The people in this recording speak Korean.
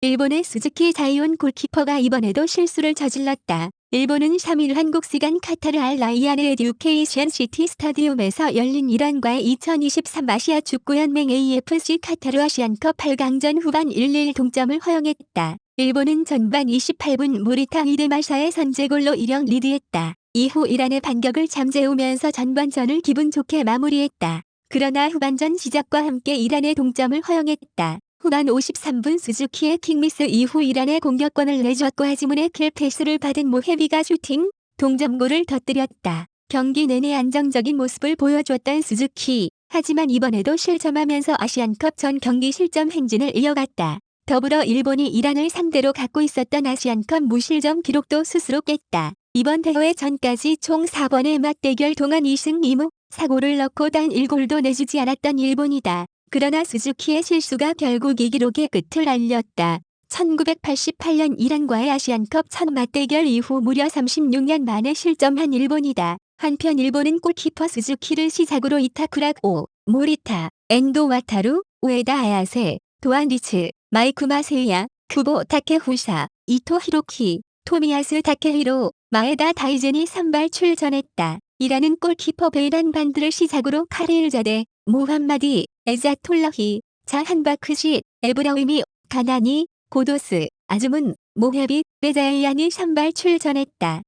일본의 수즈키 자이온 골키퍼가 이번에도 실수를 저질렀다. 일본은 3일 한국 시간 카타르 알 라이안의 에듀케이션 시티 스타디움에서 열린 이란과의 2023 아시아 축구연맹 AFC 카타르 아시안컵 8강전 후반 1-1 동점을 허용했다. 일본은 전반 28분 무리타 이데마샤의 선제골로 1령 리드했다. 이후 이란의 반격을 잠재우면서 전반전을 기분 좋게 마무리했다. 그러나 후반전 시작과 함께 이란의 동점을 허용했다. 후반 53분 수즈키의 킥미스 이후 이란의 공격권을 내줬고 하지문의 킬 패스를 받은 모헤비가 슈팅, 동점골을 터뜨렸다. 경기 내내 안정적인 모습을 보여줬던 수즈키. 하지만 이번에도 실점하면서 아시안컵 전 경기 실점 행진을 이어갔다. 더불어 일본이 이란을 상대로 갖고 있었던 아시안컵 무실점 기록도 스스로 깼다. 이번 대회 전까지 총 4번의 맞대결 동안 2승 2무, 사고를 넣고 단 1골도 내주지 않았던 일본이다. 그러나 수즈키의 실수가 결국 이 기록의 끝을 알렸다. 1988년 이란과의 아시안컵 첫 맞대결 이후 무려 36년 만에 실점한 일본이다. 한편 일본은 골키퍼 수즈키를 시작으로 이타쿠라오, 모리타, 엔도 와타루, 우에다 아야세, 도안 리츠, 마이쿠 마 세야, 쿠보 타케후사, 이토 히로키, 토미야스 타케히로, 마에다 다이젠이 선발 출전했다. 이라는 골키퍼 베이란 반드를 시작으로 카레일 자데, 모함마디, 에자톨라히, 자한바크시, 에브라임이, 가나니, 고도스, 아즈문, 모헤비, 레자이안이 선발 출전했다.